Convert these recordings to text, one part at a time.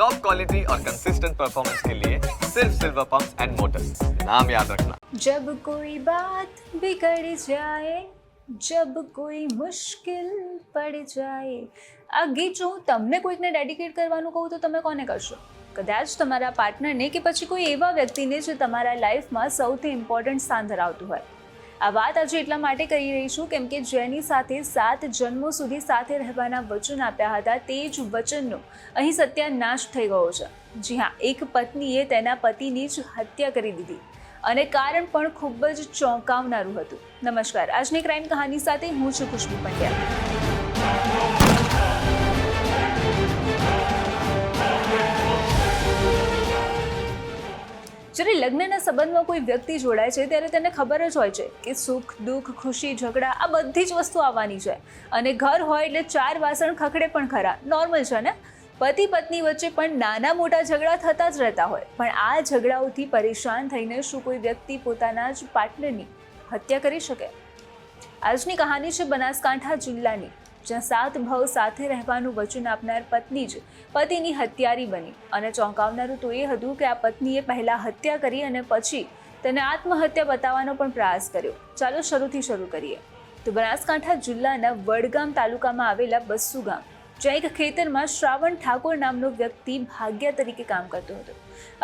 Top quality और consistent performance के लिए सिर्फ सिल्वर पंप एंड मोटर्स नाम याद रखना जब कोई बात बिगड़ जाए जब કોઈ મુશ્કેલ પડી જાય આ ગીત જો હું તમને કોઈકને ડેડિકેટ કરવાનું કહું તો તમે કોને કરશો કદાચ તમારા પાર્ટનરને કે પછી કોઈ એવા વ્યક્તિને જે તમારા લાઈફમાં સૌથી ઇમ્પોર્ટન્ટ સ્થાન ધરાવતું હોય આ વાત આજે એટલા માટે કહી રહી છું કેમ કે જેની સાથે સાત જન્મો સુધી સાથે રહેવાના વચન આપ્યા હતા તે જ વચનનો અહીં સત્યાનાશ થઈ ગયો છે. જી હા, એક પત્નીએ તેના પતિની જ હત્યા કરી દીધી અને કારણ પણ ખૂબ જ ચોંકાવનારું હતું. નમસ્કાર. આજની ક્રાઇમ કહાની સાથે હું છું ખુશ્બુ પંડ્યા. જ્યારે લગ્નના સંબંધમાં કોઈ વ્યક્તિ જોડાય છે, ત્યારે તેને ખબર જ હોય છે કે સુખ, દુઃખ, ખુશી, ઝઘડા આ બધી જ વસ્તુ આવવાની છે. અને ઘર હોય એટલે ચાર વાસણ ખખડે પણ ખરા નોર્મલ છે ને? પતિ પત્ની વચ્ચે પણ નાના મોટા ઝઘડા થતા જ રહેતા હોય. પણ આ ઝઘડાઓથી પરેશાન થઈને શું કોઈ વ્યક્તિ પોતાના જ પાર્ટનરની હત્યા કરી શકે? આજની કહાની છે બનાસકાંઠા જિલ્લાની. જ્યાં સાત ભાવ સાથે રહેવાનું વચન આપનાર પત્ની જ પતિની હત્યારી બની. અને ચોંકાવનારું તો એ હતું કે આ પત્નીએ પહેલાં હત્યા કરી અને પછી તેને આત્મહત્યા બતાવવાનો પણ પ્રયાસ કર્યો. ચાલો શરૂથી શરૂ કરીએ. તો બનાસકાંઠા જિલ્લાના વડગામ તાલુકામાં આવેલા બસ્સુ ગામ, જ્યાં એક ખેતરમાં શ્રાવણ ઠાકોર નામનો વ્યક્તિ ભાગ્યા તરીકે કામ કરતો હતો.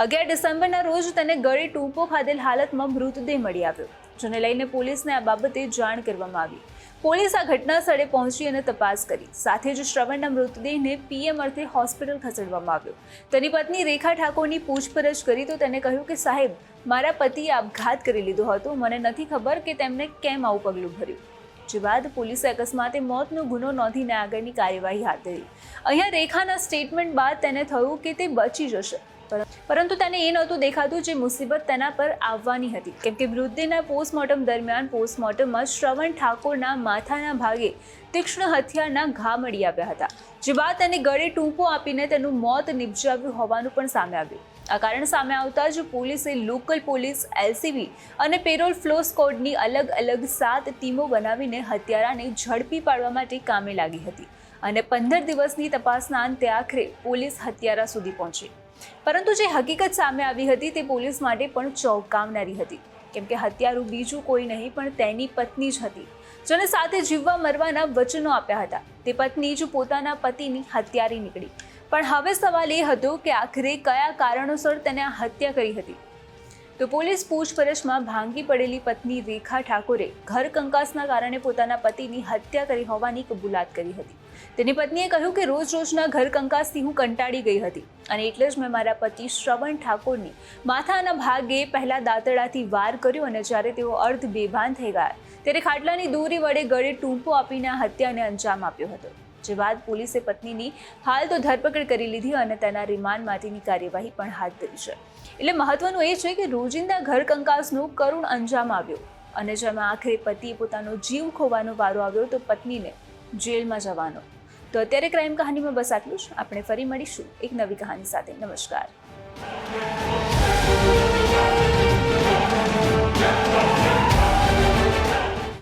અગિયાર ડિસેમ્બરના રોજ તેને ગળે ટૂંપો ખાધેલ હાલતમાં મૃતદેહ મળી આવ્યો, જેને લઈને પોલીસને આ બાબતે જાણ કરવામાં આવી. પોલીસ આ ઘટના સ્થળે પહોંચી અને તપાસ કરી. સાથે જ શ્રવણના મૃતદેહને પીએમ અર્થે હોસ્પિટલ ખસેડવામાં આવ્યો. તેની પત્ની રેખા ઠાકોરની પૂછપરછ કરી તો તેને કહ્યું કે, સાહેબ, મારા પતિએ આપઘાત કરી લીધો હતો. મને નથી ખબર કે તેમણે કેમ આવું પગલું ભર્યું. જે બાદ પોલીસે અકસ્માતે મોતનો ગુનો નોંધીને આગળની કાર્યવાહી હાથ ધરી. અહીંયા રેખાના સ્ટેટમેન્ટ બાદ તેને થયું કે તે બચી જશે. પરંતુ તેને એ નહોતું દેખાતું જે મુસીબત તેના પર આવવાની હતી. કેમ કે મૃતદેહના પોસ્ટમોર્ટમ દરમિયાન પોસ્ટમોર્ટમમાં શ્રવણ ઠાકોરના માથાના ભાગે તીક્ષ્ણ હથિયારના ઘા મળી આવ્યા હતા, જે બાદ તેને ગળે ટૂંકો આપીને તેનું મોત નિપજાવ્યું હોવાનું પણ સામે આવ્યું. આ કારણ સામે આવતા જ પોલીસે લોકલ પોલીસ, એલસીબી અને પેરોલ ફ્લો સ્કોડની અલગ અલગ સાત ટીમો બનાવીને હત્યારાને ઝડપી પાડવા માટે કામે લાગી હતી અને પંદર દિવસની તપાસના અંતે આખરે પોલીસ હત્યારા સુધી પહોંચી. પરંતુ જે હકીકત સામે આવી હતી તે પોલીસ માટે પણ ચોંકાવનારી હતી. કેમ કે હત્યારું બીજું કોઈ નહીં, પણ તેની પત્ની જ હતી. જેને સાથે જીવવા મરવાના વચનો આપ્યા હતા. તે પત્ની જ પોતાના પતિની હત્યારી નીકળી. પણ હવે સવાલ એ હતો કે આખરે કયા કારણોસર તેને આ હત્યા કરી હતી? તો પોલીસ પૂછપરછમાં ભાંગી પડેલી પત્ની રેખા ઠાકોરે ઘર કંકાસના કારણે પોતાના પતિની હત્યા કરી હોવાની કબૂલાત કરી હતી. તેની પત્નીએ કહ્યું કે રોજ રોજના ઘર કંકાસથી હું કંટાળી ગઈ હતી. અને એટલે જ મેં મારા પતિ શ્રવણ ઠાકોરની માથાના ભાગે પહેલા દાંતડાથી વાર કર્યો અને જ્યારે તેઓ અર્ધ બેભાન થઈ ગયા, ત્યારે ખાટલાની દોરી વડે ગળે ટૂંપો આપીને હત્યાને અંજામ આપ્યો હતો. જે બાદ પોલીસે પત્નીની હાલ તો ધરપકડ કરી લીધી અને તેના રિમાન્ડ માટેની કાર્યવાહી પણ હાથ ધરી છે. એટલે મહત્વનું એ છે કે રોજિંદા ઘર કંકાસનો કરુણ અંજામ આવ્યો. અને જેમાં આખરે પતિએ પોતાનો જીવ ખોવાનો વારો આવ્યો તો પત્નીને જેલમાં જવાનો. તો અત્યારે ક્રાઇમ કહાનીમાં બસ આટલું જ. આપણે ફરી મળીશું એક નવી કહાની સાથે. નમસ્કાર.